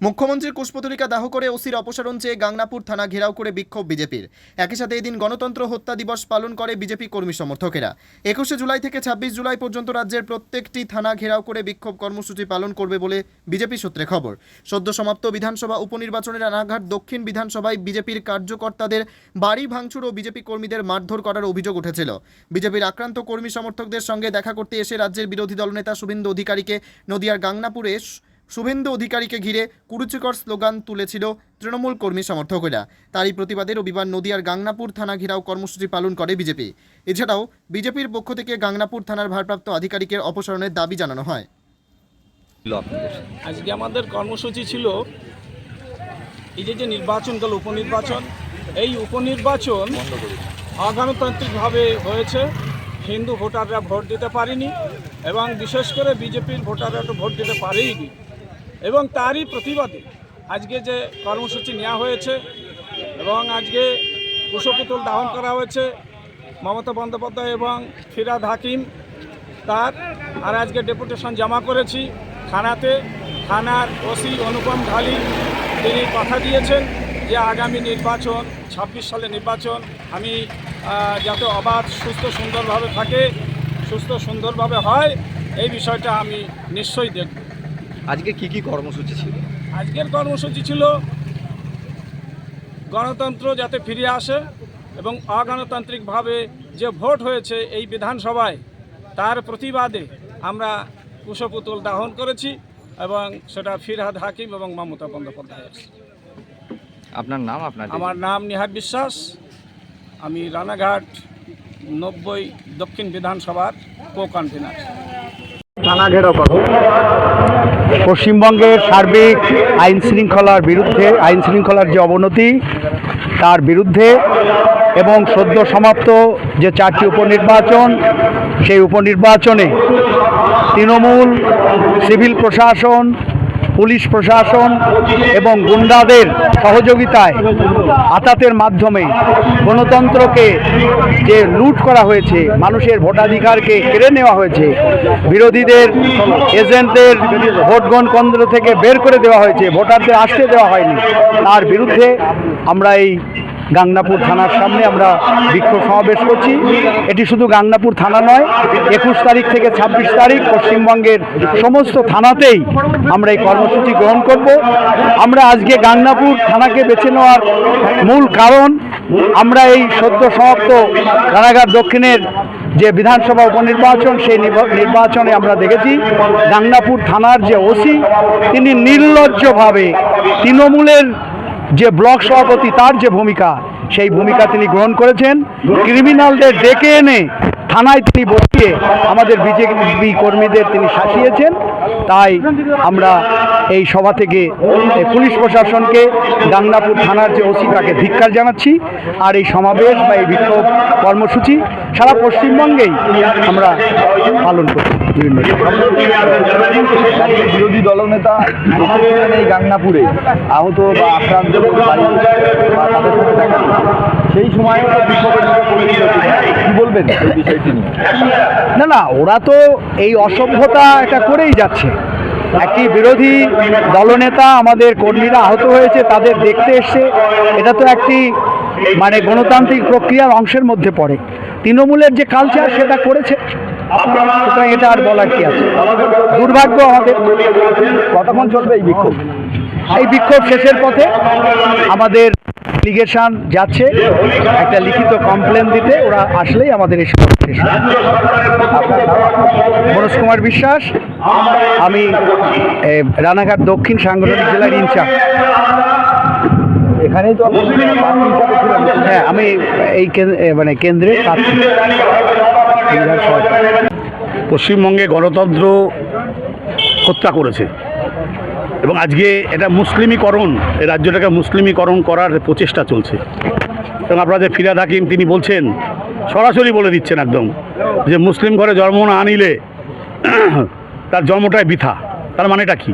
মুখ্যমন্ত্রীর কুশপুতলিকা দাহ করে ওসির অপসারণ চেয়ে গাংনাপুর থানা ঘেরাও করে বিক্ষোভ বিজেপির। একই সাথে এদিন গণতন্ত্র হত্যা দিবস পালন করে বিজেপি কর্মী সমর্থকেরা। একুশে জুলাই থেকে ছাব্বিশ জুলাই পর্যন্ত রাজ্যের প্রত্যেকটি থানা ঘেরাও করে বিক্ষোভ কর্মসূচি পালন করবে বলে বিজেপি সূত্রে খবর। সদ্য সমাপ্ত বিধানসভা উপনির্বাচনের রানাঘাট দক্ষিণ বিধানসভায় বিজেপির কার্যকর্তাদের বাড়ি ভাঙচুর ও বিজেপি কর্মীদের মারধর করার অভিযোগ উঠেছিল। বিজেপির আক্রান্ত কর্মী সমর্থকদের সঙ্গে দেখা করতে এসে রাজ্যের বিরোধী দলনেতা শুভেন্দু অধিকারীকে নদিয়ার গাংনাপুরে শুভেন্দু অধিকারীকে ঘিরে কুরুচিকর স্লোগান তুলেছিল তৃণমূল কর্মী সমর্থকেরা। তারই প্রতিবাদে রবিবার নদিয়ার গাংনাপুর থানা ঘেরাও কর্মসূচি পালন করে বিজেপি। এছাড়াও বিজেপির পক্ষ থেকে গাংনাপুর থানার ভারপ্রাপ্ত আধিকারিকের অপসারণের দাবি জানানো হয়। আজকে আমাদের কর্মসূচি ছিল এই যে যে নির্বাচন গেল, উপনির্বাচন, এই উপনির্বাচন অগণতান্ত্রিকভাবে হয়েছে। হিন্দু ভোটাররা ভোট দিতে পারেনি এবং বিশেষ করে বিজেপির ভোটাররা তো ভোট দিতে পারেইনি। এবং তারই প্রতিবাদে আজকে যে কর্মসূচি নেওয়া হয়েছে এবং আজকে কুশপুতুল দাহন করা হয়েছে, মমতা বন্দ্যোপাধ্যায় এবং ফিরাদ হাকিম তার, আর আজকে ডেপুটেশন জমা করেছি থানাতে। থানার ওসি অনুপম ঢালি তিনি কথা দিয়েছেন যে আগামী নির্বাচন, ছাব্বিশ সালে নির্বাচন, আমি যাতে অবাধ, সুস্থ, সুন্দরভাবে থাকে, সুস্থ, সুন্দরভাবে হয়, এই বিষয়টা আমি নিশ্চয়ই দেখব। আজকে কি কি কর্মসূচি ছিল? আজকের কর্মসূচি ছিল গণতন্ত্র যাতে ফিরে আসে এবং অগণতান্ত্রিকভাবে যে ভোট হয়েছে এই বিধানসভায় তার প্রতিবাদে আমরা কুশপুতুল দাহন করেছি এবং সেটা ফিরহাদ হাকিম এবং মমতা বন্দ্যোপাধ্যায়ের আপনার নাম আপনার আমার নাম নিহার বিশ্বাস। আমি রানাঘাট নব্বই দক্ষিণ বিধানসভার কো কনভেনার পশ্চিমবঙ্গের সার্বিক আইন শৃঙ্খলার বিরুদ্ধে, আইন শৃঙ্খলার যে অবনতি, তার বিরুদ্ধে এবং সদ্য সমাপ্ত যে চারটি উপনির্বাচন, সেই উপনির্বাচনে তৃণমূল, সিভিল প্রশাসন পুলিশ প্রশাসন এবং গুন্ডাদের সহযোগিতায় আতাতের মাধ্যমে গণতন্ত্রকে যে লুট করা হয়েছে, মানুষের ভোটাধিকারকে কেড়ে নেওয়া হয়েছে, বিরোধীদের, এজেন্টদের ভোট গ্রহণ কেন্দ্র থেকে বের করে দেওয়া হয়েছে, ভোটারদের আসতে দেওয়া হয়নি। তার বিরুদ্ধে আমরা এই গাংনাপুর থানার সামনে আমরা বিক্ষোভ সমাবেশ করছি। এটি শুধু গাংনাপুর থানা নয়, একুশ তারিখ থেকে ছাব্বিশ তারিখ পশ্চিমবঙ্গের সমস্ত থানাতেই আমরা এই কর্মসূচি গ্রহণ করব। আমরা আজকে গাংনাপুর থানাকে বেছে নেওয়ার মূল কারণ, আমরা এই সদ্য সমাপ্ত রানাঘাট দক্ষিণের যে বিধানসভা উপনির্বাচন, সেই নির্বাচনে আমরা দেখেছি গাংনাপুর থানার যে ওসি, তিনি নির্লজ্জভাবে তৃণমূলের যে ব্লক সভাপতি তার যে ভূমিকা সেই ভূমিকা তিনি গ্রহণ করেছেন। ক্রিমিনালদের ডেকে এনে থানায় তিনি বসিয়ে আমাদের বিজেপি কর্মীদের তিনি শাসিয়েছেন। তাই আমরা এই সভা থেকে পুলিশ প্রশাসনকে, গাংনাপুর থানার যে ওসি তাকে ধিক্কার জানাচ্ছি। আর এই সমাবেশ বা এই বিক্ষোভ কর্মসূচি সারা পশ্চিমবঙ্গেই আমরা পালন করি বিভিন্ন বিরোধী দলনেতা এই গাংনাপুরে আহত বা আক্রান্ত সেই সময় বলবেন? বিষয়টি নিয়ে। না না ওরা তো এই অসভ্যতা এটা করেই যাচ্ছে। একটি বিরোধী দলনেতা আমাদের কর্মীরা আহত হয়েছে তাদের দেখতে এসছে। এটা তো একটি মানে গণতান্ত্রিক প্রক্রিয়ার অংশের মধ্যে পড়ে। তৃণমূলের যে কালচার সেটা করেছে। সুতরাং এটা আর বলার কি আছে? দুর্ভাগ্য আমাদের। কতক্ষণ চলবে এই বিক্ষোভ? এই বিক্ষোভ শেষের পথে আমাদের লিগেশন যাচ্ছে একটা লিখিত কমপ্লেন দিতে ওরা আসলেই আমাদের এই শেষ মনোজ কুমার বিশ্বাস। আমি রানাঘাট দক্ষিণ সাংগঠনিক জেলার ইনচার্জ। এখানেই তো। হ্যাঁ আমি এই মানে কেন্দ্রে পশ্চিমবঙ্গে গণতন্ত্র হত্যা করেছে। এবং আজকে এটা মুসলিমীকরণ, এই রাজ্যটাকে মুসলিমীকরণ করার প্রচেষ্টা চলছে। এবং আপনাদের ফিরাদ হাকিম তিনি বলছেন, সরাসরি বলে দিচ্ছেন একদম, যে মুসলিম ঘরে জন্ম না আনিলে তার জন্মটাই বৃথা। তার মানেটা কি?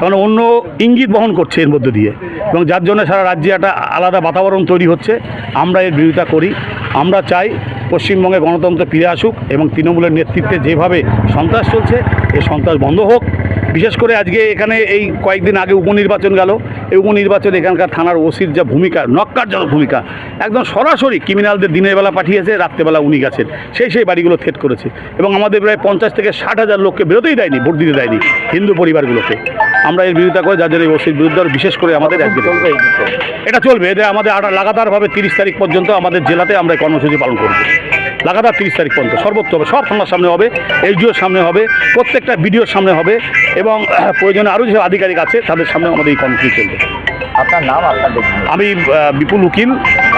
কারণ অন্য ইঙ্গিত বহন করছে এর মধ্যে দিয়ে। এবং যার জন্য সারা রাজ্যে একটা আলাদা বাতাবরণ তৈরি হচ্ছে। আমরা এর বিরোধিতা করি। আমরা চাই পশ্চিমবঙ্গে গণতন্ত্র ফিরে আসুক এবং তৃণমূলের নেতৃত্বে যেভাবে সন্ত্রাস চলছে এই সন্ত্রাস বন্ধ হোক। বিশেষ করে আজকে এখানে এই কয়েকদিন আগে উপনির্বাচন গেল। এই উপনির্বাচন এখানকার থানার ওসির যা ভূমিকা নক্কারজনক ভূমিকা একদম সরাসরি ক্রিমিনালদের দিনের বেলা পাঠিয়েছে রাত্রেবেলা উনি গেছেন। সেই সেই বাড়িগুলো থেট করেছে এবং আমাদের প্রায় পঞ্চাশ থেকে ষাট হাজার লোককে বেরোতেই দেয়নি ভোট দিতে দেয়নি হিন্দু পরিবারগুলোকে। আমরা এর বিরোধিতা করে যাদের এই ওসির বিরুদ্ধে বিশেষ করে আমাদের আজকে এটা চলবে এদের আমাদের আটা লাগাতারভাবে তিরিশ তারিখ পর্যন্ত আমাদের জেলাতে আমরা কর্মসূচি পালন করব। লাগাতার তিরিশ তারিখ পর্যন্ত। সর্বোচ্চ হবে সব সংবাদ সামনে হবে এইচডিওর সামনে হবে প্রত্যেকটা বিডিওর সামনে হবে এবং প্রয়োজনে আরও যেসব আধিকারিক আছে তাদের সামনে আমাদের এই কমিটি চলবে। আপনার নাম আপনার আমি বিপুল উকিল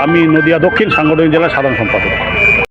আমি নদিয়া দক্ষিণ সাংগঠনিক জেলার সাধারণ সম্পাদক।